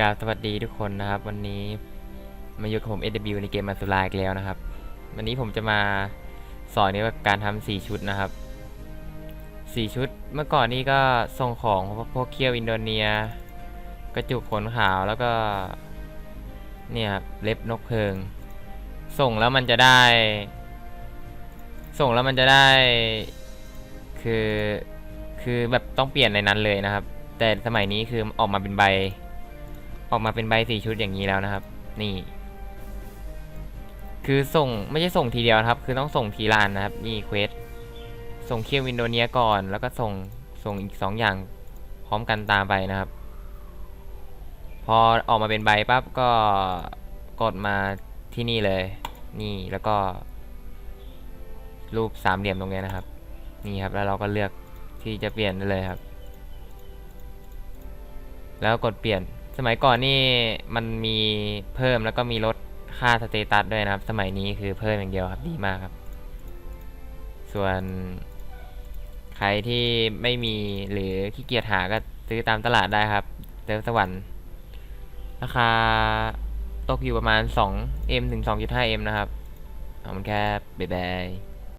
กราบสวัสดีทุกคนนะครับ วันนี้มาอยู่กับผม SW ในเกมมาสุราอีกแล้วนะครับ วันนี้ผมจะมาสอนในการทำสี่ชุดนะครับสี่ชุดเมื่อก่อนนี่ก็ส่งของพวกพวกเคียวอินโดเนีย กระจุกขนขาวแล้วก็เนี่ยครับเล็บนกเพลิง ส่งแล้วมันจะได้ ส่งแล้วมันจะได้ คือคือแบบต้องเปลี่ยนในนั้นเลยนะครับ แต่สมัยนี้คือออกมาเป็นใบ ออกมาเป็นใบสี่ชุดอย่างนี้แล้วนะครับ นี่ คือส่งไม่ใช่ส่งทีเดียวครับ คือต้องส่งทีละนนะครับนี่เควสส่งเคียววินโดเนียก่อน แล้วก็ส่งส่งอีกสองอย่างพร้อมกันตามไปนะครับ พอออกมาเป็นใบปั๊บก็กดมาที่นี่เลย นี่แล้วก็ รูปสามเหลี่ยมตรงนี้นะครับ นี่ครับแล้วเราก็เลือกที่จะเปลี่ยนได้เลยครับ แล้วกดเปลี่ยน สมัยก่อนนี่มันมีเพิ่มแล้วก็มีลดค่าสเตตัสด้วยนะครับ สมัยนี้คือเพิ่มอย่างเดียวครับดีมากครับ ส่วนใครที่ไม่มีหรือขี้เกียจหาก็ซื้อตามตลาดได้ครับเติมสวรรค์ราคาตกอยู่ประมาณ 2M ถึง 2.5M นะครับ เอามันแค่บ๊ายบาย